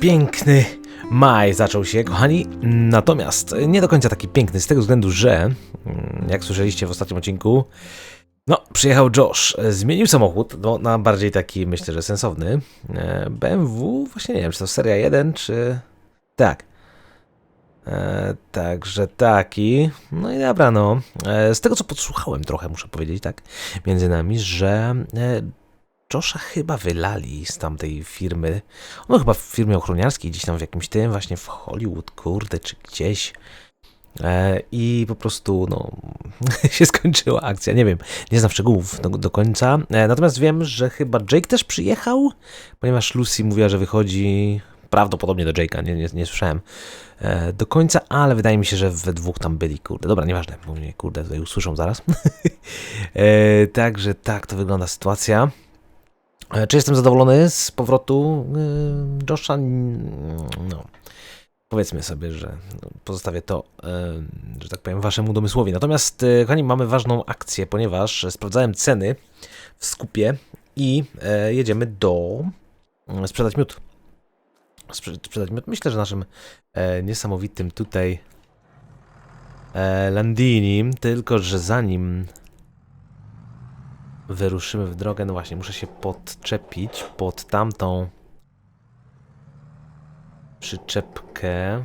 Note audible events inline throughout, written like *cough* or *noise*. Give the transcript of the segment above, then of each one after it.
Piękny maj zaczął się, kochani. Natomiast nie do końca taki piękny, z tego względu, że, mm, jak słyszeliście w ostatnim odcinku, no, przyjechał Josh, zmienił samochód no, na bardziej taki, myślę, że sensowny. E, BMW, właśnie nie wiem, czy to seria 1, czy... Tak. E, także taki. No i dobra, no. E, z tego co podsłuchałem trochę, muszę powiedzieć, tak, między nami, że e, Josha chyba wylali z tamtej firmy. No chyba w firmie ochroniarskiej, gdzieś tam w jakimś tym, właśnie w Hollywood, kurde, czy gdzieś. E, I po prostu, no, *laughs* się skończyła akcja. Nie wiem, nie znam szczegółów do, do końca. E, natomiast wiem, że chyba Jake też przyjechał, ponieważ Lucy mówiła, że wychodzi prawdopodobnie do Jake'a, nie, nie, nie słyszałem e, do końca, ale wydaje mi się, że we dwóch tam byli, kurde. Dobra, nieważne, bo mnie, kurde, tutaj usłyszą zaraz. *laughs* e, także tak to wygląda sytuacja. E, Czy jestem zadowolony z powrotu y, Josha? No. Powiedzmy sobie, że pozostawię to, y, że tak powiem, waszemu domysłowi. Natomiast, kochani, mamy ważną akcję, ponieważ sprawdzałem ceny w skupie i e, jedziemy do mm, sprzedać miód. Sprze- sprzedać miód. Myślę, że naszym e, niesamowitym tutaj e, Landini, tylko że zanim wyruszymy w drogę, no właśnie, muszę się podczepić pod tamtą przyczepkę.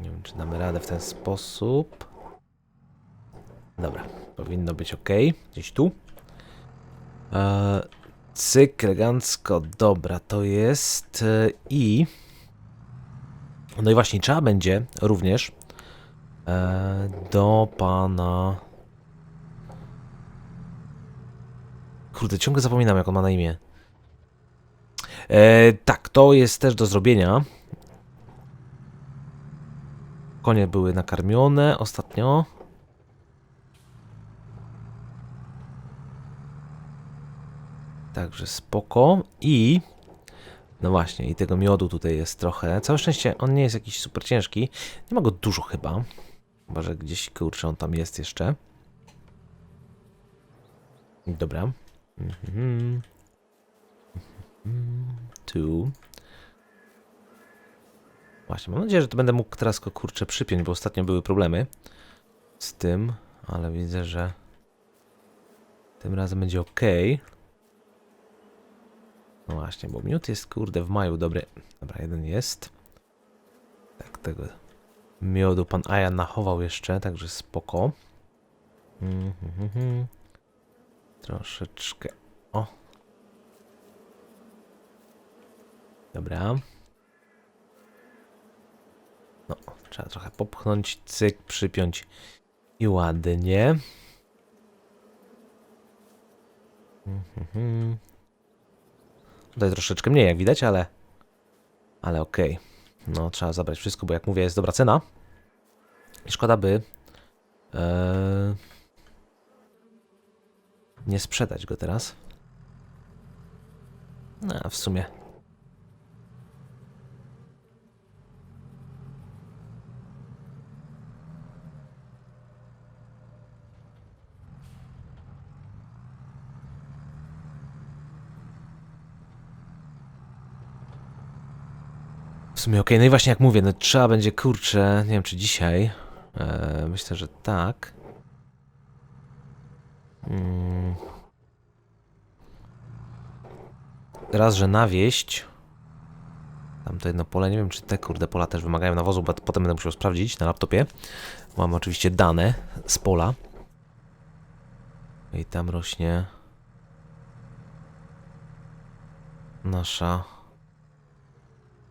Nie wiem, czy damy radę w ten sposób. Dobra, powinno być ok. Gdzieś tu. Eee, cyk, elegancko. Dobra, to jest. e, I. No i właśnie, trzeba będzie również e, do pana. Kurde, ciągle zapominam, jak on ma na imię. E, tak, to jest też do zrobienia. Konie były nakarmione ostatnio. Także spoko. I. No właśnie, i tego miodu tutaj jest trochę. Całe szczęście on nie jest jakiś super ciężki. Nie ma go dużo chyba. Chyba, że gdzieś kurczę on tam jest jeszcze. Dobra. Tu. Właśnie, mam nadzieję, że to będę mógł teraz go kurczę przypiąć, bo ostatnio były problemy z tym, ale widzę, że tym razem będzie ok. No właśnie, bo miód jest kurde w maju dobry. Dobra, jeden jest. Tak, tego miodu pan Aja nachował jeszcze, także spoko. Mhm, mhm. Troszeczkę. O. Dobra. No, trzeba trochę popchnąć, cyk, przypiąć i ładnie. Mhm. Tutaj troszeczkę mniej, jak widać, ale. Ale okej. No, trzeba zabrać wszystko, bo jak mówię, jest dobra cena. I szkoda by. Eee, nie sprzedać go teraz. No, a w sumie. W sumie okej, no i właśnie jak mówię, no trzeba będzie, kurczę, nie wiem czy dzisiaj. Eee, myślę, że tak. Mm. Raz, że nawieść. Tam to jedno pole, nie wiem czy te kurde pola też wymagają nawozu, bo potem będę musiał sprawdzić na laptopie. Mam oczywiście dane z pola. I tam rośnie nasza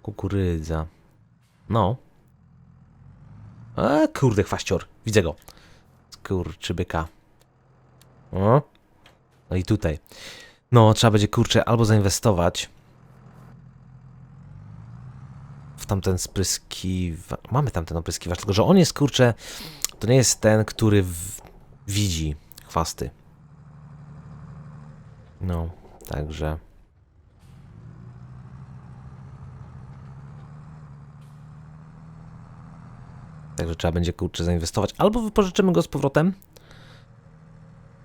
kukurydza. No. A kurde, chwaścior. Widzę go. Skurczy byka. O. No i tutaj. No, trzeba będzie kurczę albo zainwestować w tamten spryskiwacz. Mamy tamten opryskiwacz, tylko że on jest kurczę. To nie jest ten, który w... widzi chwasty. No, także. Także trzeba będzie kurczę zainwestować. Albo wypożyczymy go z powrotem.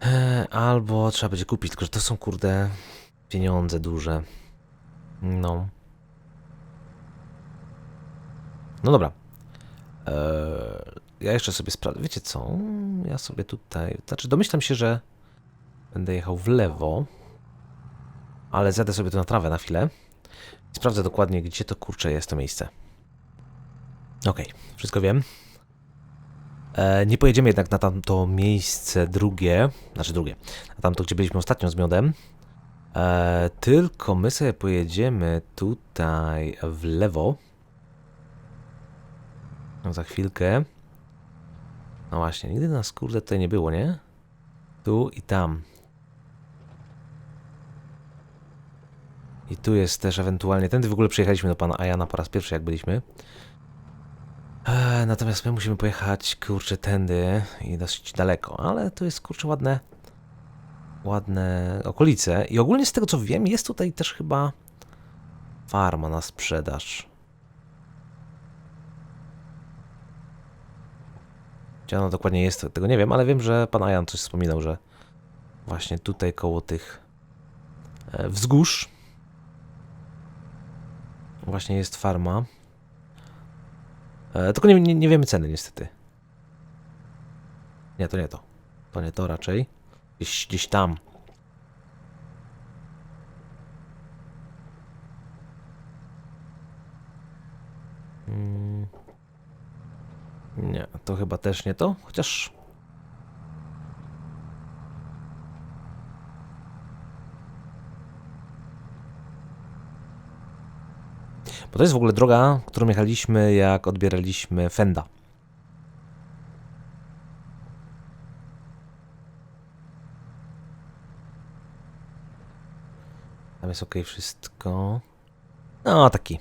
E, albo trzeba będzie kupić, tylko że to są kurde pieniądze duże. No. No dobra. Eee, ja jeszcze sobie sprawdzę. Wiecie co? Ja sobie tutaj. Znaczy, domyślam się, że będę jechał w lewo. Ale zjadę sobie tu na trawę na chwilę. Sprawdzę dokładnie, gdzie to kurcze jest to miejsce. Okej, wszystko wiem. E, nie pojedziemy jednak na tamto miejsce drugie, znaczy drugie, na tamto, gdzie byliśmy ostatnio z miodem. E, tylko my sobie pojedziemy tutaj w lewo. No za chwilkę. No właśnie, nigdy nas kurde tutaj nie było, nie? Tu i tam. I tu jest też ewentualnie. Tędy w ogóle przyjechaliśmy do pana Ajana po raz pierwszy, jak byliśmy. Eee, natomiast my musimy pojechać, kurczę, tędy i dosyć daleko, ale to jest, kurczę, ładne, ładne okolice. I ogólnie z tego, co wiem, jest tutaj też chyba farma na sprzedaż. Gdzie ona dokładnie jest, tego nie wiem, ale wiem, że pan Ajan coś wspominał, że właśnie tutaj koło tych e, wzgórz właśnie jest farma. E, tylko nie, nie, nie wiemy ceny niestety. Nie, to nie to. To nie to raczej. Gdzieś, gdzieś tam. Mm. Nie, to chyba też nie to, chociaż... Bo to jest w ogóle droga, którą jechaliśmy, jak odbieraliśmy Fenda. Tam jest ok wszystko. No, taki.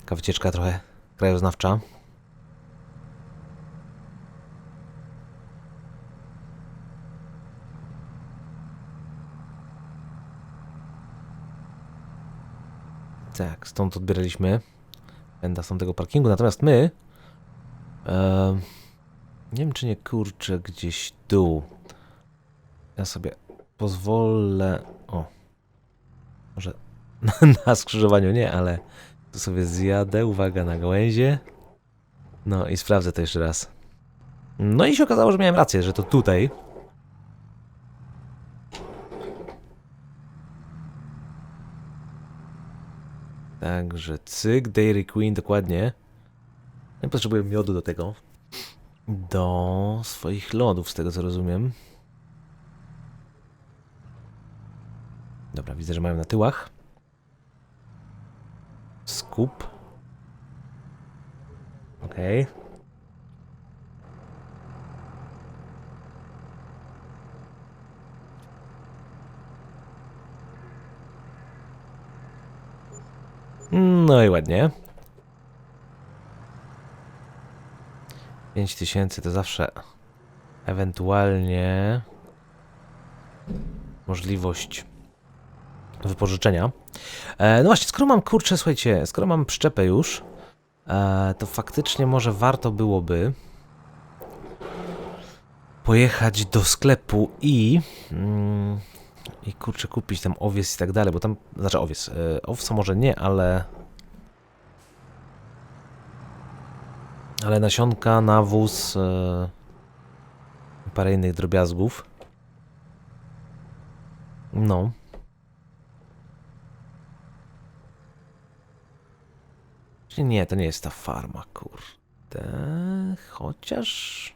Taka wycieczka trochę krajoznawcza. Tak, stąd odbieraliśmy Fenda z tamtego parkingu, natomiast my e, nie wiem czy nie kurczę gdzieś tu ja sobie pozwolę o może *laughs* na, na skrzyżowaniu nie, ale tu sobie zjadę, uwaga na gałęzie. No i sprawdzę to jeszcze raz. No i się okazało, że miałem rację, że to tutaj Także cyk, Dairy Queen, dokładnie. Ja potrzebuję miodu do tego. Do swoich lodów, z tego co rozumiem. Dobra, widzę, że mają na tyłach. Skup. Okej. No i ładnie. 5000 to zawsze ewentualnie możliwość wypożyczenia. E, no właśnie, skoro mam kurczę, słuchajcie, skoro mam przyczepę już, e, to faktycznie może warto byłoby pojechać do sklepu i mm, i kurczę kupić tam owiec i tak dalej, bo tam, znaczy owiec, e, owca może nie, ale ale nasionka, nawóz, e, parę innych drobiazgów. No. Nie, to nie jest ta farma, kurde. Chociaż...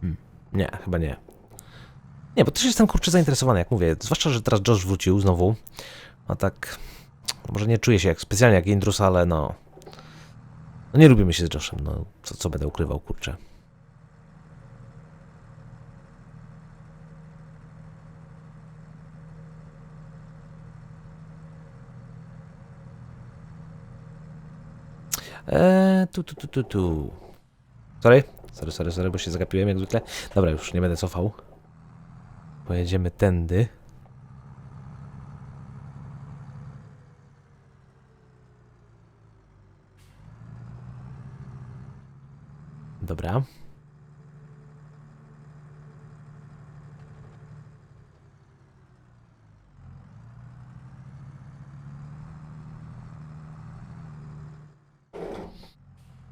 Hmm. Nie, chyba nie. Nie, bo też jestem kurczę zainteresowany, jak mówię. Zwłaszcza, że teraz Josh wrócił znowu. A tak. Może nie czuję się jak specjalnie jak Indrus, ale no. No nie lubimy się z Joshem, no. Co, co będę ukrywał, kurczę. Eee, tu, tu, tu, tu, tu. Sorry? Sorry, sorry, sorry, bo się zagapiłem jak zwykle. Dobra, już nie będę cofał. Pojedziemy tędy. Dobra.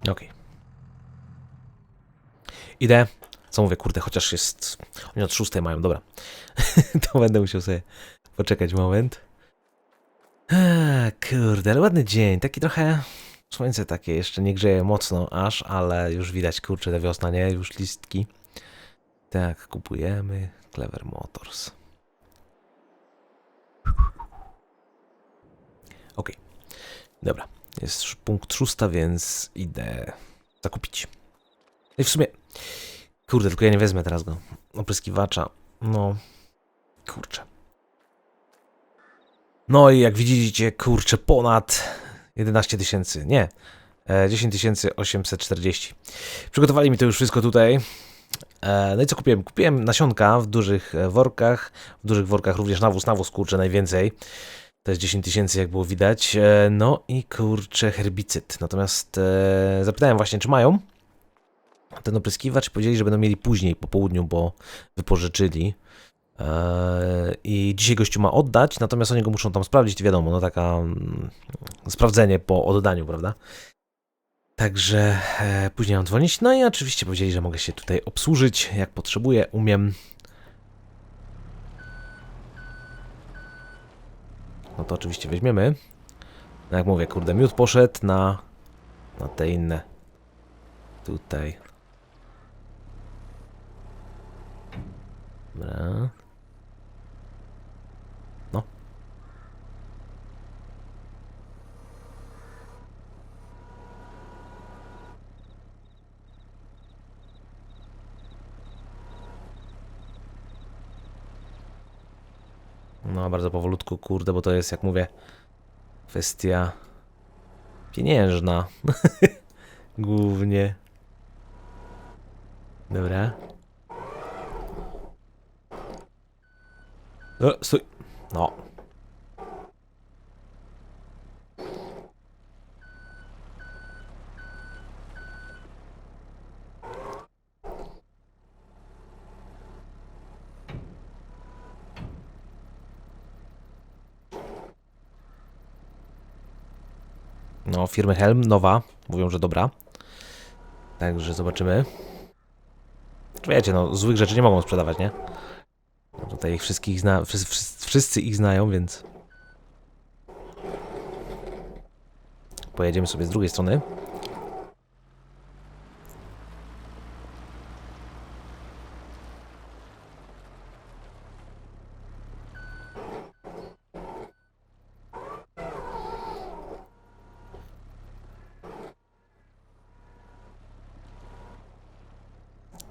Okej. Okay. Idę. Co mówię, kurde, chociaż jest... Oni od szóstej mają, dobra. *laughs* to będę musiał sobie poczekać moment. A, kurde, ale ładny dzień. Taki trochę Słońce takie jeszcze nie grzeje mocno aż, ale już widać, kurczę, ta wiosna, nie? Już listki. Tak, kupujemy. Clever Motors. Okej. Dobra. Jest punkt szósta, więc idę zakupić. No I w sumie... Kurde, tylko ja nie wezmę teraz go. Opryskiwacza. No... Kurczę. No i jak widzicie, kurczę, ponad 11 tysięcy. Nie. E, 10 840. Przygotowali mi to już wszystko tutaj. E, No i co kupiłem? Kupiłem nasionka w dużych e, workach. W dużych workach również nawóz, nawóz kurczę najwięcej. To jest 10 tysięcy, jak było widać. E, No i kurczę herbicyd. Natomiast e, zapytałem właśnie, czy mają ten opryskiwacz. Powiedzieli, że będą mieli później po południu, bo wypożyczyli. E, I dzisiaj gościu ma oddać, natomiast oni go muszą tam sprawdzić, wiadomo, no taka mm, sprawdzenie po oddaniu, prawda? Także e, później mam dzwonić. No i oczywiście powiedzieli, że mogę się tutaj obsłużyć, jak potrzebuję, umiem. No to oczywiście weźmiemy. No jak mówię, kurde, miód poszedł na, na te inne. Tutaj. Dobra. No, bardzo powolutku, kurde, bo to jest, jak mówię, kwestia pieniężna. *laughs* Głównie. Dobra. No, stój. No. Firmy Helm, nowa. Mówią, że dobra. Także zobaczymy. Wiecie, no, złych rzeczy nie mogą sprzedawać, nie? No Tutaj ich wszystkich zna, wszyscy, wszyscy ich znają, więc. Pojedziemy sobie z drugiej strony.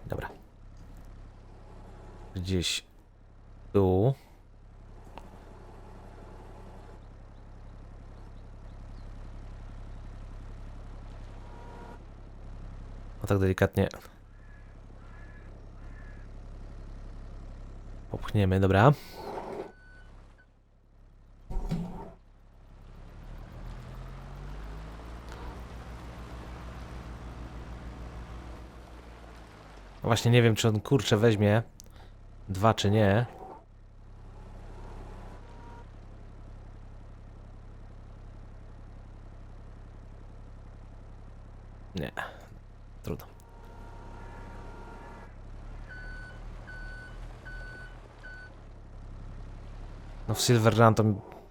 Dobra. Gdzieś tu. No tak delikatnie. Popchniemy, dobra. Właśnie nie wiem, czy on kurczę weźmie dwa, czy nie. Nie. Trudno. No w Silver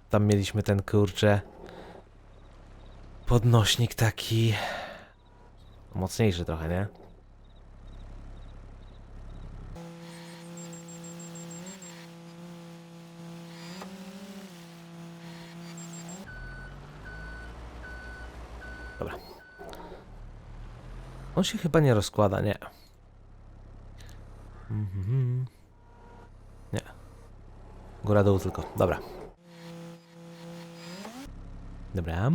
tam mieliśmy ten kurczę podnośnik taki mocniejszy trochę, nie? Się chyba nie rozkłada, nie. Mhm. Nie. Góra dół tylko. Dobra. Dobra.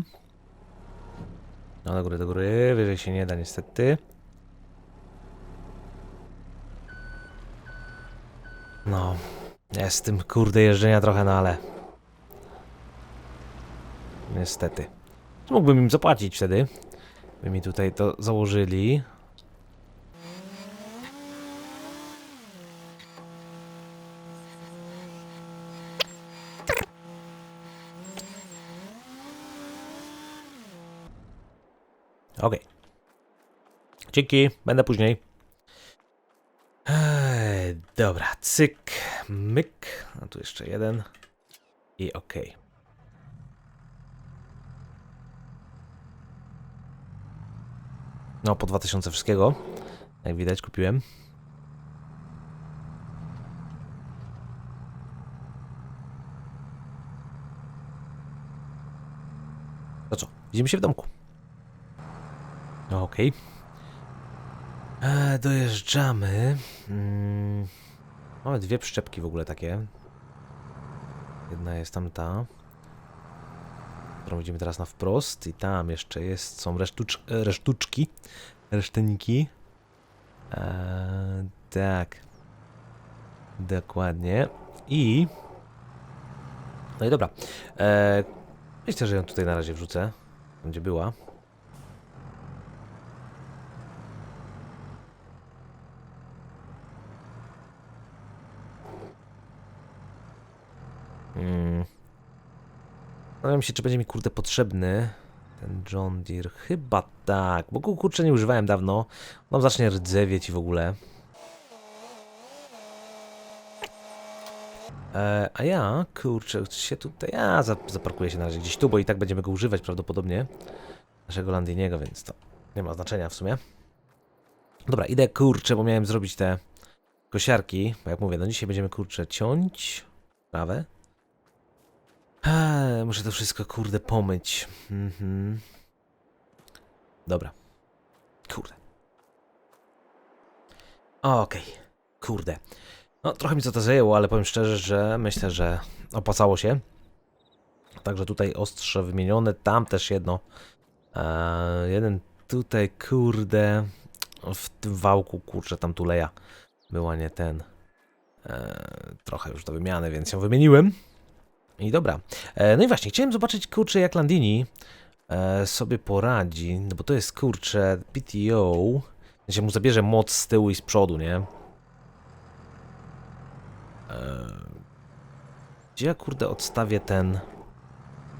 No do góry, do góry. Wyżej się nie da niestety. No. Jest z tym kurde jeżdżenia trochę, no ale... Niestety. Mógłbym im zapłacić wtedy. By mi tutaj to założyli. Okej. Dzięki, będę później. Eee, dobra, cyk, myk. A tu jeszcze jeden. I okej. No, po 2000 wszystkiego. Jak widać, kupiłem. To co? Widzimy się w domku. No, Okej. E, dojeżdżamy. Mm, mamy dwie przyczepki w ogóle takie. Jedna jest tamta. Którą widzimy teraz na wprost. I tam jeszcze jest, są resztucz, resztuczki. Reszteniki. E, tak. Dokładnie. I... No i dobra. E, myślę, że ją tutaj na razie wrzucę. Będzie była. Zastanawiam się, czy będzie mi kurde potrzebny ten John Deere. Chyba tak, bo kurczę nie używałem dawno. On zacznie rdzewieć i w ogóle. E, a ja, kurczę, się tutaj. Ja za- zaparkuję się na razie gdzieś tu, bo i tak będziemy go używać prawdopodobnie. Naszego Landiniego, więc to nie ma znaczenia w sumie. Dobra, idę kurczę, bo miałem zrobić te kosiarki. Bo jak mówię, no dzisiaj będziemy kurczę ciąć trawę. Eee, muszę to wszystko, kurde, pomyć. Mhm. Dobra. Kurde. Okej. Kurde. No, trochę mi co to zajęło, ale powiem szczerze, że myślę, że opłacało się. Także tutaj ostrze wymienione, tam też jedno. Eee, jeden tutaj, kurde, w tym wałku, kurczę, tam tuleja była nie ten. Eee, trochę już do wymiany, więc ją wymieniłem. I dobra. E, no i właśnie, chciałem zobaczyć, kurczę, jak Landini e, sobie poradzi, no bo to jest, kurczę, PTO, się mu zabierze moc z tyłu i z przodu, nie? E, gdzie ja, kurde, odstawię ten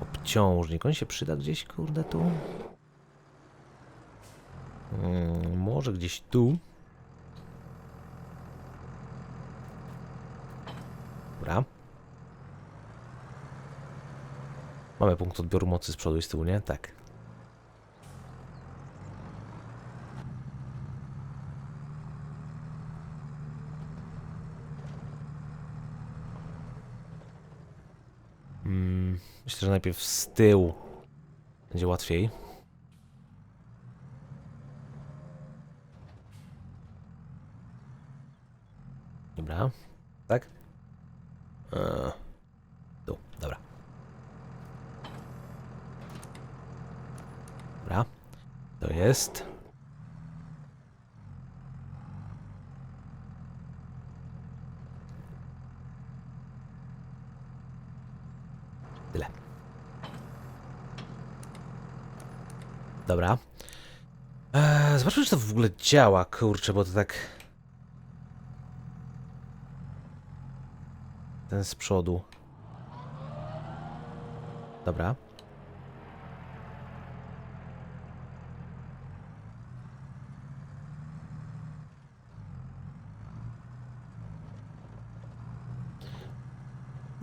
obciążnik? On się przyda gdzieś, kurde, tu? Hmm, może gdzieś tu? Dobra. Mamy punkt odbioru mocy z przodu i z tyłu, nie? Tak. Mm, myślę, że najpierw z tyłu będzie łatwiej. Dobra. Tak? Eee, tu, dobra. Dobra. To jest. Tyle. Dobra. Eee, zobaczmy, czy to w ogóle działa, kurczę, bo to tak... Ten z przodu. Dobra.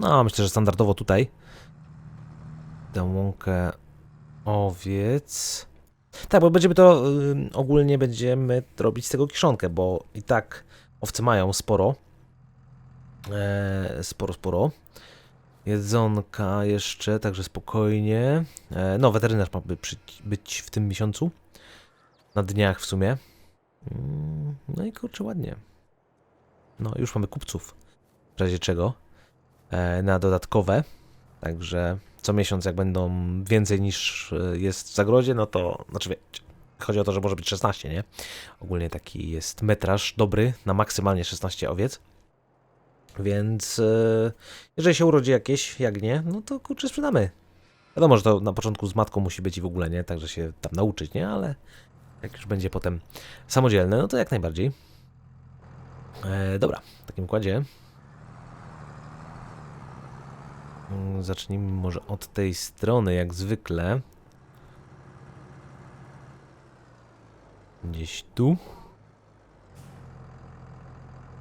No, myślę, że standardowo tutaj. Tę łąkę owiec. Tak, bo będziemy to y, ogólnie będziemy robić z tego kiszonkę, bo i tak owce mają sporo. E, sporo, sporo. Jedzonka jeszcze, także spokojnie. E, no, weterynarz ma by przy, być w tym miesiącu. Na dniach w sumie. Mm, No i kurczę, ładnie. No, już mamy kupców. W razie czego na dodatkowe. Także co miesiąc, jak będą więcej niż e, jest w zagrodzie, no to znaczy wiecie, chodzi o to, że może być 16, nie? Ogólnie taki jest metraż dobry na maksymalnie 16 owiec. Więc e, jeżeli się urodzi jakieś, jak nie, no to kurczę sprzedamy. Wiadomo, że to na początku z matką musi być i w ogóle, nie? Także się tam nauczyć, nie? Ale jak już będzie potem samodzielne, no to jak najbardziej. E, dobra, w takim układzie Mm, Zacznijmy może od tej strony, jak zwykle. Gdzieś tu.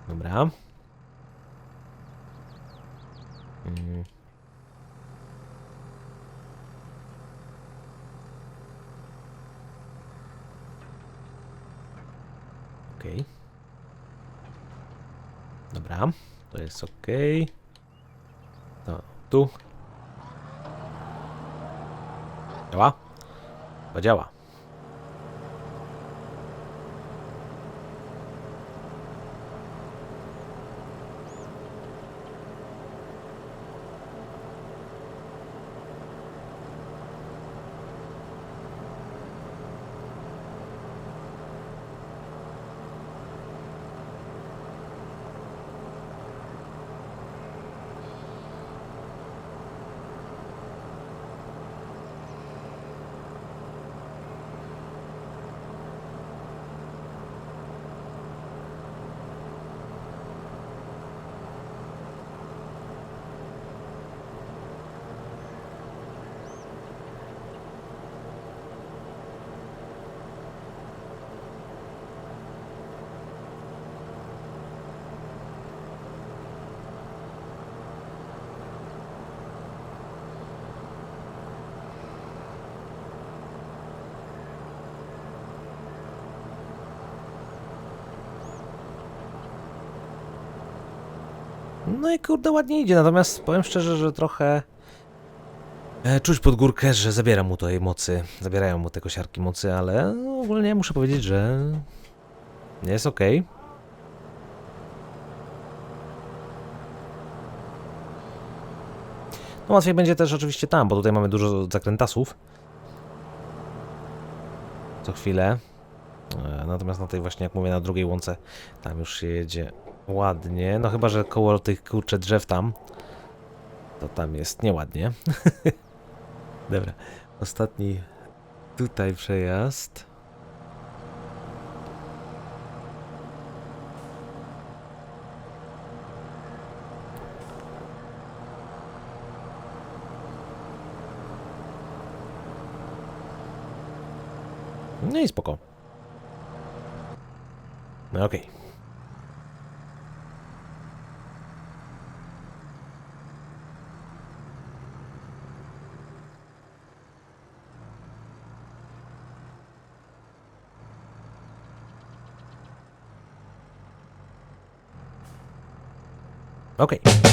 Dobra. Mm. Okej. Dobra, to jest ok. To tu. Działa? To działa. No i kurde, ładnie idzie, natomiast powiem szczerze, że trochę e, czuć pod górkę, że zabiera mu tej mocy, zabierają mu te kosiarki mocy, ale ogólnie muszę powiedzieć, że jest ok. No łatwiej będzie też oczywiście tam, bo tutaj mamy dużo zakrętasów. Co chwilę. E, Natomiast na tej właśnie, jak mówię, na drugiej łące, tam już się jedzie ładnie. No chyba, że koło tych kurcze drzew tam, to tam jest nieładnie. *laughs* Dobra, ostatni tutaj przejazd. No i spoko. No okej. Okej. I